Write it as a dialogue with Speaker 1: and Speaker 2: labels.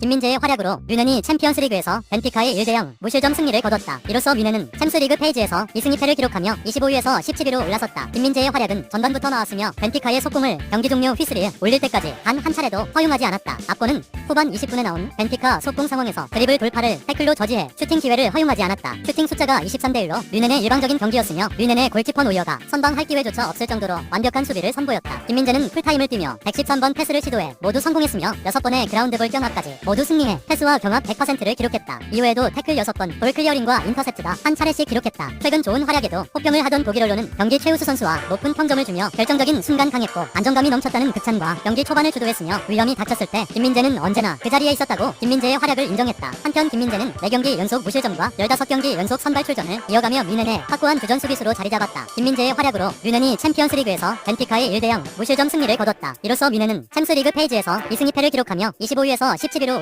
Speaker 1: 김민재의 활약으로 뮌헨이 챔피언스리그에서 벤피카의 1대0 무실점 승리를 거뒀다. 이로써 뮌헨은 챔스리그 페이지에서 2승 2패를 기록하며 25위에서 17위로 올라섰다. 김민재의 활약은 전반부터 나왔으며 벤피카의 속공을 경기 종료 휘슬을 올릴 때까지 단 한 차례도 허용하지 않았다. 앞보는 후반 20분에 나온 벤피카 속공 상황에서 드리블 돌파를 태클로 저지해 슈팅 기회를 허용하지 않았다. 슈팅 숫자가 23대 1로 뮌헨의 일방적인 경기였으며 뮌헨의 골키퍼 노이어가 선방할 기회조차 없을 정도로 완벽한 수비를 선보였다. 김민재는 풀타임을 뛰며 113번 패스를 시도해 모두 성공했으며 6번의 그라운드볼 경합까지 모두 승리해 패스와 경합 100%를 기록했다. 이후에도 태클 6번, 볼 클리어링과 인터셉트가 한 차례씩 기록했다. 최근 좋은 활약에도 폭병을 하던 독일 언론은 경기 최우수 선수와 높은 평점을 주며 결정적인 순간 강했고 안정감이 넘쳤다는 극찬과 경기 초반을 주도했으며 윌럼이 다쳤을 때 김민재는 언제나 그 자리에 있었다고 김민재의 활약을 인정했다. 한편 김민재는 4경기 연속 무실점과 15경기 연속 선발 출전을 이어가며 미넨의 확고한 주전 수비수로 자리 잡았다. 김민재의 활약으로 뮌헨이 챔피언스리그에서 벤피카의 1대0 무실점 승리를 거뒀다. 이로써 뮌헨은 챔스리그 페이지에서 2승 2패를 기록하며 25위에서 17위로